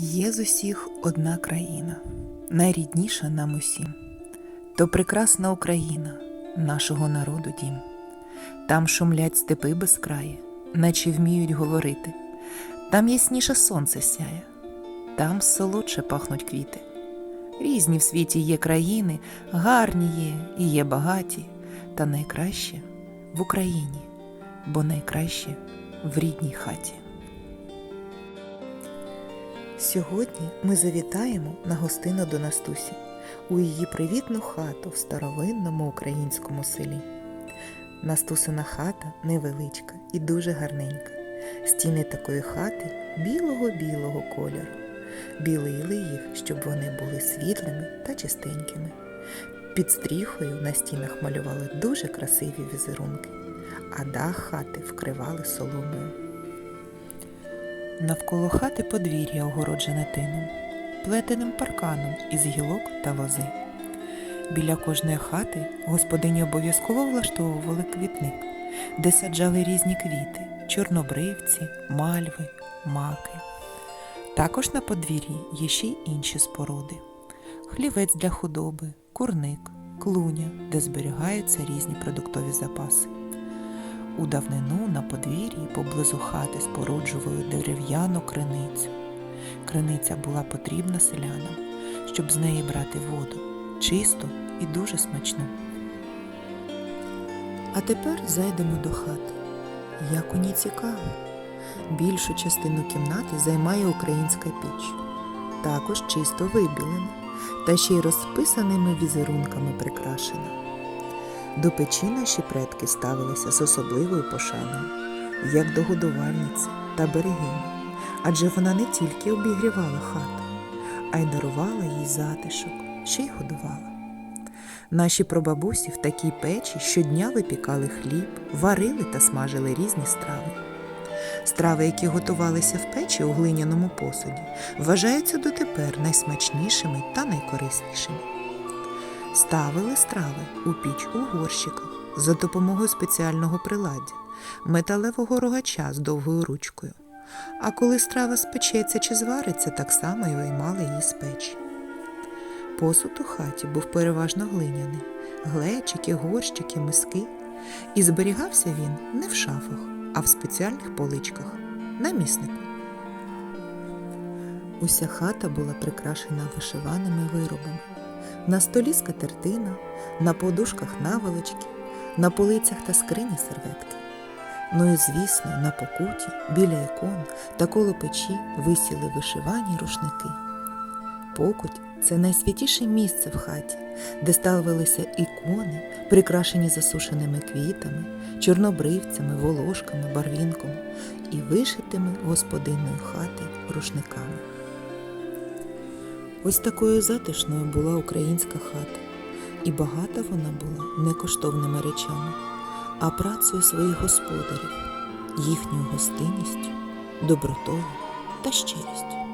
Є з усіх одна країна, найрідніша нам усім. То прекрасна Україна, нашого народу дім. Там шумлять степи безкраї, наче вміють говорити. Там ясніше сонце сяє, там солодше пахнуть квіти. Різні в світі є країни, гарні є і є багаті, та найкраще в Україні, бо найкраще в рідній хаті. Сьогодні ми завітаємо на гостину до Настусі у її привітну хату в старовинному українському селі. Настусина хата невеличка і дуже гарненька. Стіни такої хати білого-білого кольору. Білили їх, щоб вони були світлими та чистенькими. Під стріхою на стінах малювали дуже красиві візерунки, а дах хати вкривали соломою. Навколо хати подвір'я огороджене тином, плетеним парканом із гілок та лози. Біля кожної хати господині обов'язково влаштовували квітник, де саджали різні квіти чорнобривці, мальви, маки. Також на подвір'ї є ще й інші споруди: хлівець для худоби, курник, клуня, де зберігаються різні продуктові запаси. У давнину на подвір'ї поблизу хати споруджували дерев'яну криницю. Криниця була потрібна селянам, щоб з неї брати воду чисту і дуже смачну. А тепер зайдемо до хати. Як у ній цікаво. Більшу частину кімнати займає українська піч, також чисто вибілена та ще й розписаними візерунками прикрашена. До печі наші предки ставилися з особливою пошаною, як до годувальниці та берегині, адже вона не тільки обігрівала хату, а й дарувала їй затишок, ще й годувала. Наші прабабусі в такій печі щодня випікали хліб, варили та смажили різні страви. Страви, які готувалися в печі у глиняному посуді, вважаються дотепер найсмачнішими та найкориснішими. Ставили страви у піч у горщиках за допомогою спеціального приладдя, металевого рогача з довгою ручкою. А коли страва спечеться чи звариться, так само й виймали її з печі. Посуд у хаті був переважно глиняний, глечики, горщики, миски, і зберігався він не в шафах, а в спеціальних поличках на міснику. Уся хата була прикрашена вишиваними виробами. На столі скатертина, на подушках наволочки, на полицях та скрині серветки. Ну і, звісно, на покуті, біля ікон та коло печі висіли вишивані рушники. Покуть це найсвятіше місце в хаті, де ставилися ікони, прикрашені засушеними квітами, чорнобривцями, волошками, барвінком і вишитими господинною хати рушниками. Ось такою затишною була українська хата, і багата вона була не коштовними речами, а працею своїх господарів, їхньою гостинністю, добротою та щирістю.